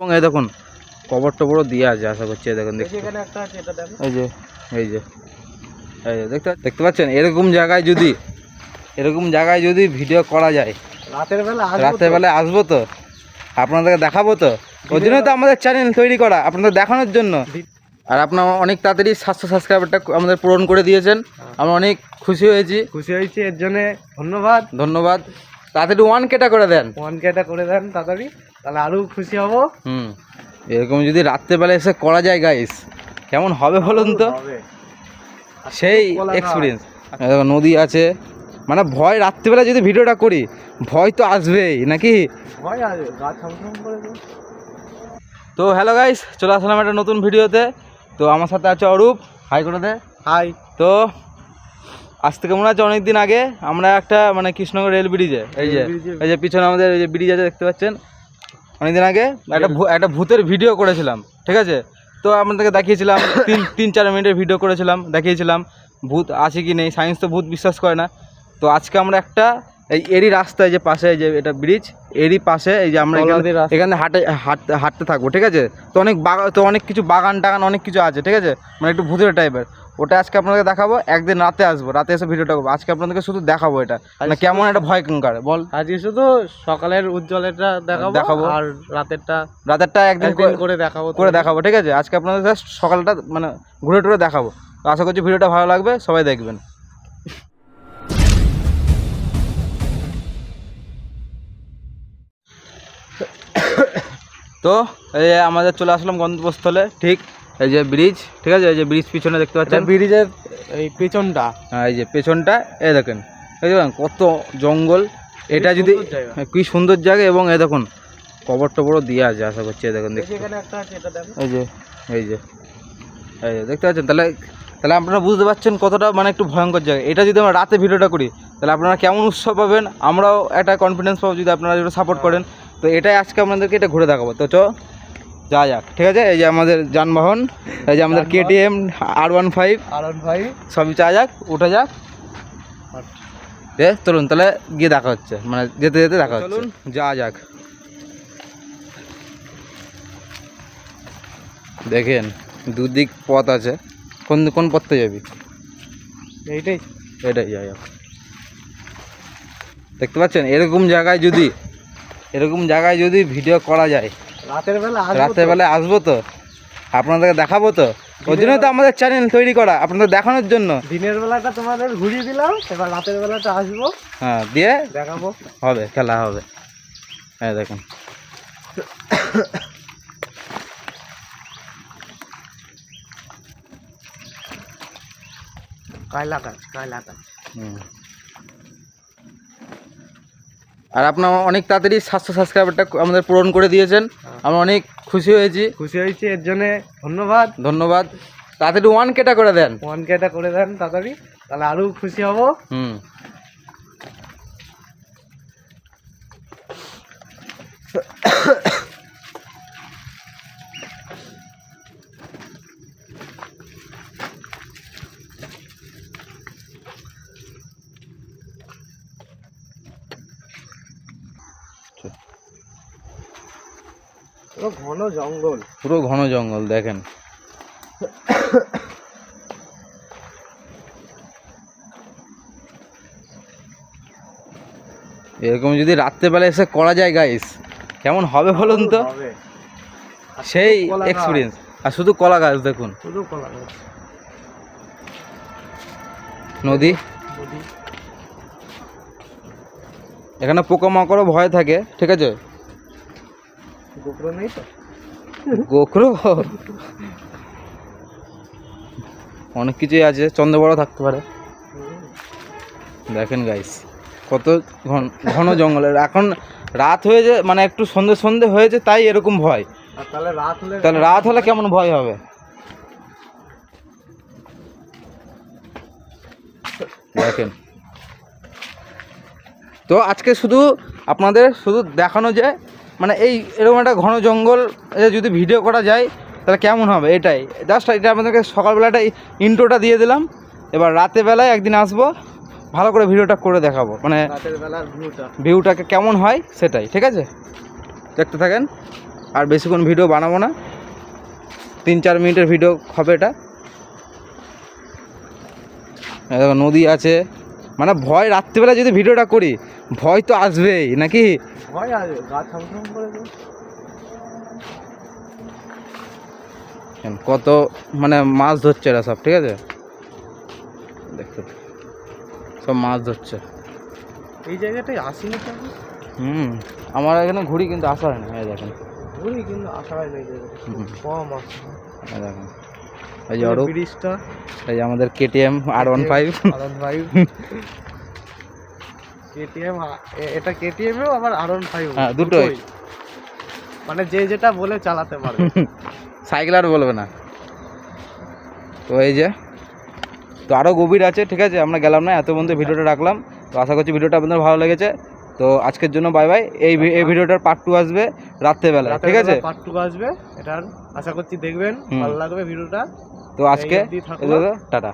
এবং এই দেখুন কবর টবরও দিয়ে আছে আশা করছি দেখুন এই যে এই যে এই যে দেখতে দেখতে পাচ্ছেন? এরকম জায়গায় যদি এরকম জায়গায় যদি ভিডিও করা যায় রাতের বেলা রাতের তো। বেলায় আসব তো আপনাদেরকে দেখাবো তো ওই জন্যই তো আমাদের চ্যানেল তৈরি করা আপনাদের দেখানোর জন্য। আর আপনার অনেক তাড়াতাড়ি সাতশো সাবস্ক্রাইবারটা আমাদের পূরণ করে দিয়েছেন আমরা অনেক খুশি হয়েছি। খুশি হয়েছি এর জন্য ধন্যবাদ। ধন্যবাদ। তাড়াতাড়ি ওয়ান কেটা করে দেন। ওয়ান কেটা করে দেন তাড়াতাড়ি। তাহলে আরও খুশি হব। হুম এরকম যদি রাত্রেবেলা এসে করা যায় গাইস কেমন হবে বলুন তো? সেই। এক্সপিরিয়েন্স নদী আছে। মানে ভয় রাত্রিবেলা যদি ভিডিওটা করি ভয় তো আসবেই নাকি? তো হ্যালো গাইস চলে আসলাম একটা নতুন ভিডিওতে। তো আমার সাথে আছে অরূপ। হাই করে দে হাই তো আজ থেকে মনে হচ্ছে অনেক দিন আগে আমরা একটা মানে কৃষ্ণনগর রেল ব্রিজে এই যে এই যে পিছনে আমাদের এই যে ব্রিজ আছে দেখতে পাচ্ছেন? অনেকদিন আগে একটা একটা ভূতের ভিডিও করেছিলাম ঠিক আছে? তো আপনাদেরকে দেখিয়েছিলাম তিন তিন চার মিনিটের ভিডিও করেছিলাম দেখিয়েছিলাম। ভূত আছে কি নেই? সায়েন্স তো ভূত বিশ্বাস করে না। তো আজকে আমরা একটা এই এরই রাস্তায় যে পাশে এই যে এটা ব্রিজ এরই পাশে এই যে আমরা এখানে হাঁটে হাঁটতে হাঁটতে থাকব ঠিক আছে? তো অনেক বাগান তো অনেক কিছু বাগান টাগান অনেক কিছু আছে ঠিক আছে? মানে একটু ভূতের টাইপের ওটা আজকে আপনাদেরকে দেখাবো একদিন রাতে আসব রাতে এসে ভিডিওটা করব। আজকে আপনাদেরকে শুধু দেখাবো এটা। মানে কেমন একটা ভয় কার বল। আজকে শুধু সকালের উজ্জ্বলেরটা দেখাবো দেখাবো। আর রাতেরটা রাতেরটা একদিন করে- করে দেখাবো করে দেখাবো ঠিক আছে? আজকে আপনাদের জাস্ট সকালটা মানে ঘুরে টুরে দেখাবো। তো আশা করছি ভিডিওটা ভালো লাগবে সবাই দেখবেন। তো এই আমাদের চলে আসলাম গন্তব্যস্থলে ঠিক? এই যে ব্রিজ ঠিক আছে? এই যে ব্রিজ পিছনে দেখতে পাচ্ছেন? ব্রিজের এই পেছনটা। হ্যাঁ, এই যে পেছনটা এ দেখেন। এই দেখেন কত জঙ্গল। এটা যদি হ্যাঁ, কি সুন্দর জায়গা এবং এ দেখুন কবর টবরও দিয়ে আছে আশা করছি দেখুন দেখতে। এখানে একটা আছে এটা দেখো এই যে এই যে এই যে দেখতে পাচ্ছেন? তাহলে তাহলে আপনারা বুঝতে পারছেন কতটা মানে একটু ভয়ঙ্কর জায়গা। এটা যদি আমরা রাতে ভিডিওটা করি তাহলে আপনারা কেমন উৎসব পাবেন? আমরাও একটা কনফিডেন্স পাবো যদি আপনারা সাপোর্ট করেন। তো এটাই আজকে আপনাদেরকে এটা ঘুরে দেখাবো। তো চ যা যাক। ঠিক আছে? এই যে আমাদের যানবাহন এই যে আমাদের। কেটিএম আর ওয়ান ফাইভ আরন ভাই সবই চা যাক উঠে যাক। চলুন তাহলে গিয়ে দেখা হচ্ছে। মানে যেতে যেতে দেখা হচ্ছে। চলুন। যা যাক। দেখেন দুদিক পথ আছে। কোন কোন পথে যাবি? এইটাই। এটাই যাই দেখতে পাচ্ছেন? এরকম জায়গায় যদি এরকম জায়গায় যদি ভিডিও করা যায় রাতের বেলা আসব রাতের আসব তো। আপনাদেরকে দেখাবো তো। ওই জন্য তো আমাদের চ্যানেল তৈরি করা আপনাদের দেখানোর জন্য। দিনের বেলাটা তোমাদের ঘুরিয়ে দিলাম এবার রাতের বেলাটা আসব। হ্যাঁ দিয়ে দেখাবো। হবে খেলা হবে। হ্যাঁ দেখুন। কায়লা কাজ কায়লা কাজ। হুম। আর আপনার অনেক তাড়াতাড়ি সাতশো সাবস্ক্রাইবারটা আমাদের পূরণ করে দিয়েছেন। হ্যাঁ। আমরা অনেক খুশি হয়েছি। খুশি হয়েছি এর জন্য ধন্যবাদ। ধন্যবাদ। তাড়াতাড়ি ওয়ান কেটা করে দেন। ওয়ান কেটা করে দেন তাড়াতাড়ি তাহলে আরও খুশি হব। হুম। পুরো ঘন জঙ্গল। পুরো ঘন জঙ্গল দেখেন। এরকম যদি রাত্রেবেলা এসে করা যায় গাইস কেমন হবে বলুন তো? সেই এক্সপিরিয়েন্স আর শুধু কলা গাছ দেখুন। শুধু কলা গাছ। নদী? নদী। এখানে পোকামাকড়ও ভয় থাকে ঠিক আছে? গোপ্রো নেই তো? গোখরো? অনেক কিছুই আছে চন্দ্রবড় থাকতে পারে। দেখেন গাইস কত ঘন ঘন জঙ্গলের এখন রাত হয়েছে মানে একটু সন্ধে সন্ধে হয়েছে তাই এরকম ভয়। তাহলে রাত হলে তাহলে রাত হলে কেমন ভয় হবে? দেখেন। তো আজকে শুধু আপনাদের শুধু দেখানো যে মানে এই এরকম একটা ঘন জঙ্গল এ যদি ভিডিও করা যায় তাহলে কেমন হবে? এটাই। জাস্ট এটা আপনাদেরকে সকালবেলাটা ইন্ট্রোটা দিয়ে দিলাম। এবার রাতে বেলায় একদিন আসব ভালো করে ভিডিওটা করে দেখাবো। মানে রাতের বেলার ভিউটা ভিউটাকে কেমন হয় সেটাই ঠিক আছে? দেখতে থাকেন। আর বেশিক্ষণ ভিডিও বানাবো না। তিন চার মিনিটের ভিডিও হবে এটা। দেখো নদী আছে। মানে ভয় রাত্রিবেলা যদি ভিডিওটা করি ভয় তো আসবেই নাকি? ভয় কত মানে মাছ ধরছে এরা সব ঠিক আছে? দেখতে সব মাছ ধরছে। এই জায়গাটায় আসিনি তো আমি। হুম আমার এখানে ঘুড়ি কিন্তু আসা হয় না দেখেন। ঘুরি কিন্তু আসা হয় না এই জায়গাটা কম আসে। দেখেন। এই যে অরূপ। ব্রিজটা। এই আমাদের KTM R one five R one five KTM এটা কেটিএম এও আবার আরন ফাইভ হ্যাঁ, দুটোই। মানে যে যেটা বলে চালাতে পারবে। সাইকেল আর বলবে না। তো এই যে তো আরও গভীর আছে ঠিক আছে? আমরা গেলাম না এত পর্যন্ত ভিডিওটা রাখলাম। তো আশা করছি ভিডিওটা আপনাদের ভালো লেগেছে। তো আজকের জন্য বাই বাই এই এই ভিডিওটার পার্ট টু আসবে রাত্রেবেলা ঠিক আছে? পার্ট টু আসবে। এটার আশা করছি দেখবেন ভালো লাগবে ভিডিওটা। তো আজকে টাটা।